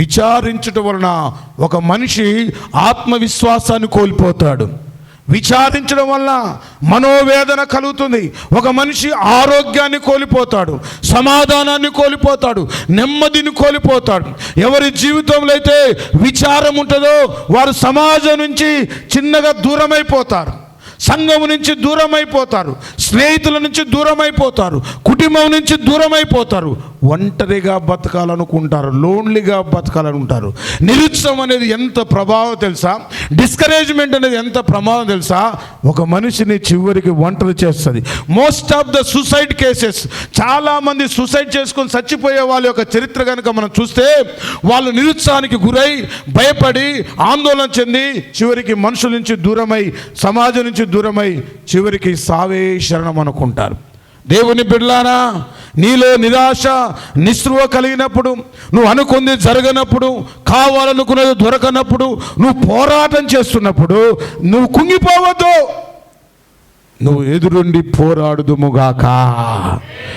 విచారించటం వలన ఒక మనిషి ఆత్మవిశ్వాసాన్ని కోల్పోతాడు. విచారించడం వల్ల మనోవేదన కలుగుతుంది. ఒక మనిషి ఆరోగ్యాన్ని కోల్పోతాడు సమాధానాన్ని కోల్పోతాడు నెమ్మదిని కోల్పోతాడు. ఎవరి జీవితంలో అయితే విచారం ఉంటుందో వారు సమాజం నుంచి చిన్నగా దూరమైపోతారు. సంఘం నుంచి దూరం అయిపోతారు స్నేహితుల నుంచి దూరం అయిపోతారు కుటుంబం నుంచి దూరం అయిపోతారు ఒంటరిగా బతకాలనుకుంటారు లోన్లీగా బతకాలనుకుంటారు. నిరుత్సవం అనేది ఎంత ప్రభావం తెలుసా? డిస్కరేజ్మెంట్ అనేది ఎంత ప్రమాదం తెలుసా? ఒక మనిషిని చివరికి ఒంటరి చేస్తుంది. Most of the suicide cases చాలామంది సూసైడ్ చేసుకొని చచ్చిపోయే వాళ్ళ యొక్క చరిత్ర కనుక మనం చూస్తే వాళ్ళు నిరుత్సాహానికి గురై భయపడి ఆందోళన చెంది చివరికి మనుషుల నుంచి దూరమై సమాజం నుంచి దూరమై చివరికి సావే శరణం అనుకుంటారు. దేవుని బిడ్లానా నీలో నిరాశ నిస్రువ కలిగినప్పుడు నువ్వు అనుకుంది జరగనప్పుడు కావాలనుకున్నది దొరకనప్పుడు నువ్వు పోరాటం చేస్తున్నప్పుడు నువ్వు కుంగిపోవద్దు. నువ్వు ఎదురుండి పోరాడుదుముగాక.